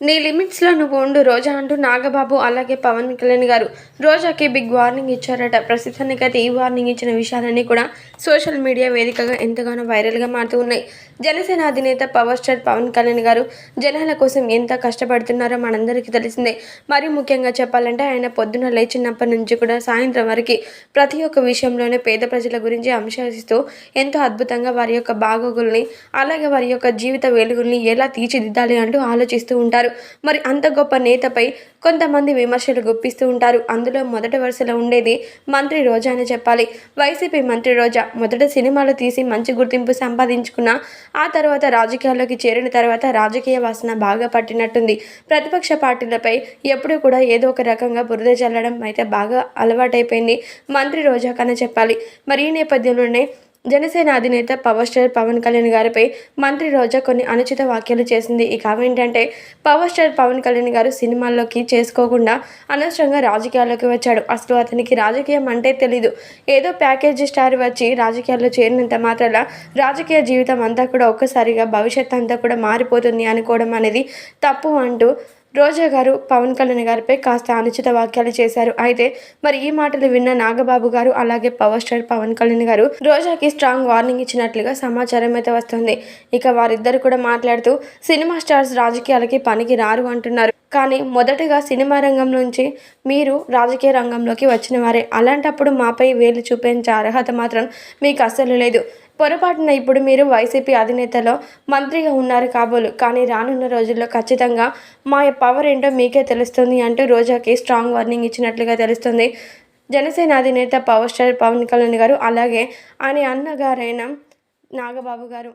నీ లిమిట్స్లో నువ్వు ఉండు రోజా అంటూ నాగబాబు అలాగే పవన్ కళ్యాణ్ గారు రోజాకి బిగ్ వార్నింగ్ ఇచ్చారట. ప్రస్తుతానికైతే ఈ వార్నింగ్ ఇచ్చిన విషయాలన్నీ కూడా సోషల్ మీడియా వేదికగా ఎంతగానో వైరల్గా మారుతూ ఉన్నాయి. జనసేన అధినేత పవర్ స్టార్ పవన్ కళ్యాణ్ గారు జనాల కోసం ఎంత కష్టపడుతున్నారో మనందరికీ తెలిసిందే. మరి ముఖ్యంగా చెప్పాలంటే ఆయన పొద్దున లేచినప్పటి నుంచి కూడా సాయంత్రం వరకు ప్రతి ఒక్క విషయంలోనే పేద ప్రజల గురించి అంశాసిస్తూ ఎంతో అద్భుతంగా వారి యొక్క బాగోగుల్ని అలాగే వారి యొక్క జీవిత వెలుగుల్ని ఎలా తీర్చిదిద్దాలి అంటూ ఆలోచిస్తూ ఉంటారు. మరి అంత గొప్ప నేతపై కొంతమంది విమర్శలు గుప్పిస్తూ ఉంటారు. అందులో మొదటి వరుసలో ఉండేది మంత్రి రోజా అని చెప్పాలి. వైసీపీ మంత్రి రోజా మొదట సినిమాలు తీసి మంచి గుర్తింపు సంపాదించుకున్న ఆ తర్వాత రాజకీయాల్లోకి చేరిన తర్వాత రాజకీయ వాసన బాగా పట్టినట్టుంది. ప్రతిపక్ష పార్టీలపై ఎప్పుడూ కూడా ఏదో ఒక రకంగా బురద చల్లడం అయితే బాగా అలవాటైపోయింది మంత్రి రోజా కన్నా చెప్పాలి. మరి ఈ నేపథ్యంలోనే జనసేన అధినేత పవర్ స్టార్ పవన్ కళ్యాణ్ గారిపై మంత్రి రోజా కొన్ని అనుచిత వ్యాఖ్యలు చేసింది. ఇక అవేంటంటే పవర్ స్టార్ పవన్ కళ్యాణ్ గారు సినిమాల్లోకి చేసుకోకుండా అనవసరంగా రాజకీయాల్లోకి వచ్చాడు. అసలు అతనికి రాజకీయం అంటే తెలీదు. ఏదో ప్యాకేజీ స్టార్ వచ్చి రాజకీయాల్లో చేరినంత మాత్రాల రాజకీయ జీవితం అంతా కూడా ఒక్కసారిగా భవిష్యత్ అంతా కూడా మారిపోతుంది అనుకోవడం అనేది తప్పు అంటూ రోజా గారు పవన్ కళ్యాణ్ గారిపై కాస్త అనుచిత వ్యాఖ్యలు చేశారు. అయితే మరి ఈ మాటలు విన్న నాగబాబు గారు అలాగే పవర్ స్టార్ పవన్ కళ్యాణ్ గారు రోజాకి స్ట్రాంగ్ వార్నింగ్ ఇచ్చినట్లుగా సమాచారం అయితే వస్తుంది. ఇక వారిద్దరు కూడా మాట్లాడుతూ సినిమా స్టార్స్ రాజకీయాలకి పనికి రారు అంటున్నారు. కానీ మొదటగా సినిమా రంగం నుంచి మీరు రాజకీయ రంగంలోకి వచ్చిన వారే. అలాంటప్పుడు మాపై వేలు చూపించే అర్హత మాత్రం మీకు అస్సలు లేదు. పొరపాటున ఇప్పుడు మీరు వైసీపీ అధినేతలో మంత్రిగా ఉన్నారు కాబోలు. కానీ రానున్న రోజుల్లో ఖచ్చితంగా మా పవర్ ఏంటో మీకే తెలుస్తుంది అంటూ రోజాకి స్ట్రాంగ్ వార్నింగ్ ఇచ్చినట్లుగా తెలుస్తుంది. జనసేన అధినేత పవర్ స్టార్ పవన్ కళ్యాణ్ గారు అలాగే ఆయన అన్నగారైన నాగబాబు గారు.